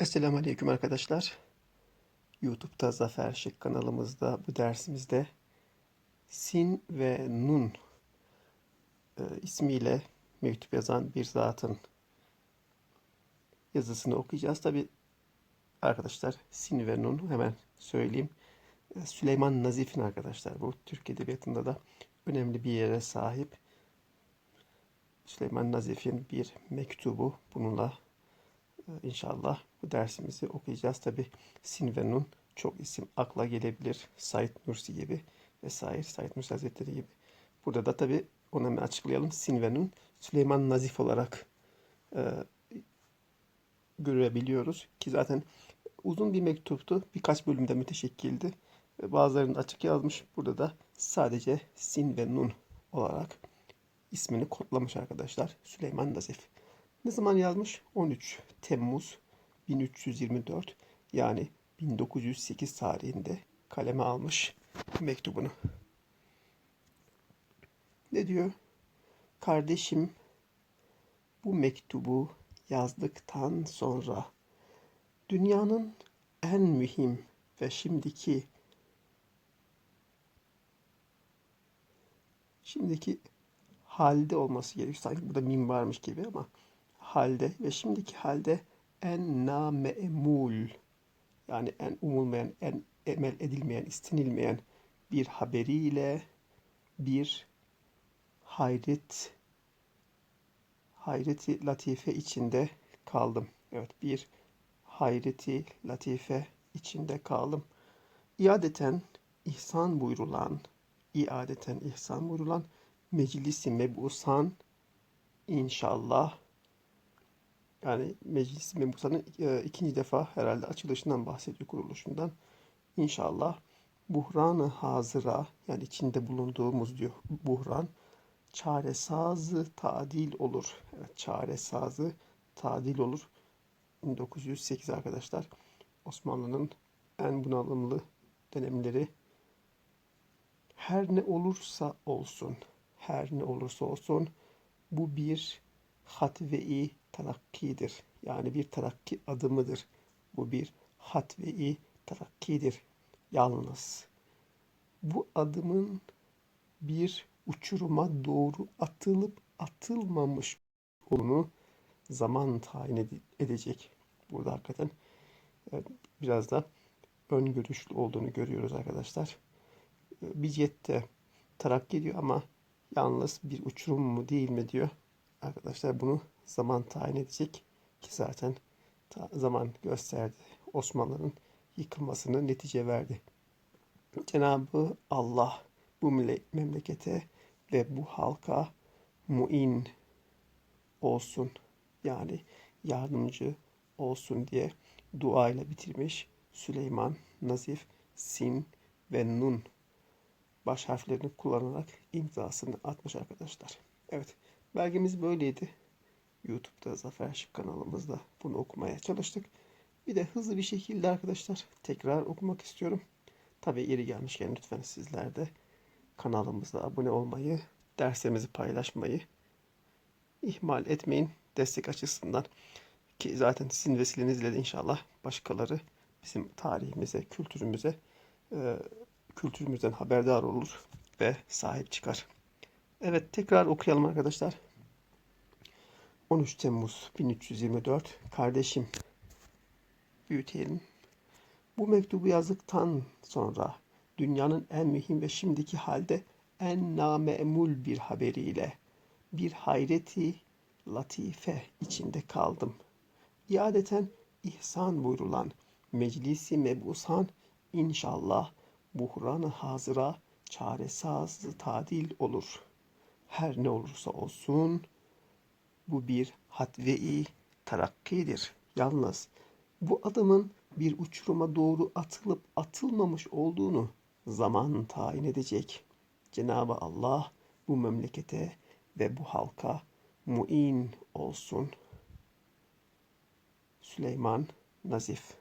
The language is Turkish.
Esselamu Aleyküm arkadaşlar. YouTube'da Zafer Şık kanalımızda bu dersimizde Sin ve Nun e, ismiyle mektup yazan bir zatın yazısını okuyacağız. Tabi arkadaşlar Sin ve Nun hemen söyleyeyim. E, Süleyman Nazif'in arkadaşlar bu Türk Edebiyatı'nda da önemli bir yere sahip. Süleyman Nazif'in bir mektubu bununla İnşallah bu dersimizi okuyacağız. Tabi Sin ve Nun çok isim akla gelebilir. Said Nursi gibi vesaire. Said Nursi Hazretleri gibi. Burada da tabi onu hemen açıklayalım. Sin ve Nun Süleyman Nazif olarak e, görebiliyoruz. Ki zaten uzun bir mektuptu. Birkaç bölümde müteşekkildi. E, bazılarını açık yazmış. Burada da sadece Sin ve Nun olarak ismini kodlamış arkadaşlar. Süleyman Nazif. Ne zaman yazmış? 13 Temmuz 1324 yani 1908 tarihinde kaleme almış mektubunu. Ne diyor? Kardeşim bu mektubu yazdıktan sonra dünyanın en mühim ve şimdiki şimdiki halde olması gerekiyor. Sanki burada mim varmış gibi ama halde ve şimdiki halde en namemul yani en umulmayan, en emel edilmeyen, istenilmeyen bir haberiyle bir hayret hayreti latife içinde kaldım. Evet bir hayreti latife içinde kaldım. İadeten ihsan buyurulan, iadeten ihsan buyurulan meclisi mebusan inşallah yani Meclis Mebusan'ın e, ikinci defa herhalde açılışından bahsediyor kuruluşundan. İnşallah buhranı hazıra yani içinde bulunduğumuz diyor buhran çaresazı tadil olur. Evet çaresazı tadil olur. 1908 arkadaşlar Osmanlı'nın en bunalımlı dönemleri her ne olursa olsun her ne olursa olsun bu bir hatve-i terakkidir. Yani bir terakki adımıdır. Bu bir hatve-i terakkidir. Yalnız bu adımın bir uçuruma doğru atılıp atılmamış olduğunu zaman tayin edecek. Burada hakikaten biraz da öngörüşlü olduğunu görüyoruz arkadaşlar. Bir cette terakki ediyor ama yalnız bir uçurum mu değil mi diyor. Arkadaşlar bunu zaman tayin edecek ki zaten zaman gösterdi. Osmanlı'nın yıkılmasını netice verdi. Cenabı Allah bu memlekete ve bu halka muin olsun yani yardımcı olsun diye duayla bitirmiş Süleyman, Nazif, Sin ve Nun baş harflerini kullanarak imzasını atmış arkadaşlar. Evet belgemiz böyleydi. YouTube'da Zafer Şık kanalımızda bunu okumaya çalıştık. Bir de hızlı bir şekilde arkadaşlar tekrar okumak istiyorum. Tabii yeri gelmişken lütfen sizler de kanalımıza abone olmayı, derslerimizi paylaşmayı ihmal etmeyin destek açısından. Ki zaten sizin vesilenizle de inşallah başkaları bizim tarihimize, kültürümüze, kültürümüzden haberdar olur ve sahip çıkar. Evet tekrar okuyalım arkadaşlar. 13 Temmuz 1324 kardeşim büyütelim. Bu mektubu yazdıktan sonra dünyanın en mühim ve şimdiki halde en namemul bir haberiyle bir hayreti latife içinde kaldım. İadeten ihsan buyurulan meclisi mebusan inşallah buhranı hazıra çaresaz tadil olur. Her ne olursa olsun bu bir hatve-i terakkidir. Yalnız bu adımın bir uçuruma doğru atılıp atılmamış olduğunu zaman tayin edecek. Cenab-ı Allah bu memlekete ve bu halka muin olsun. Süleyman Nazif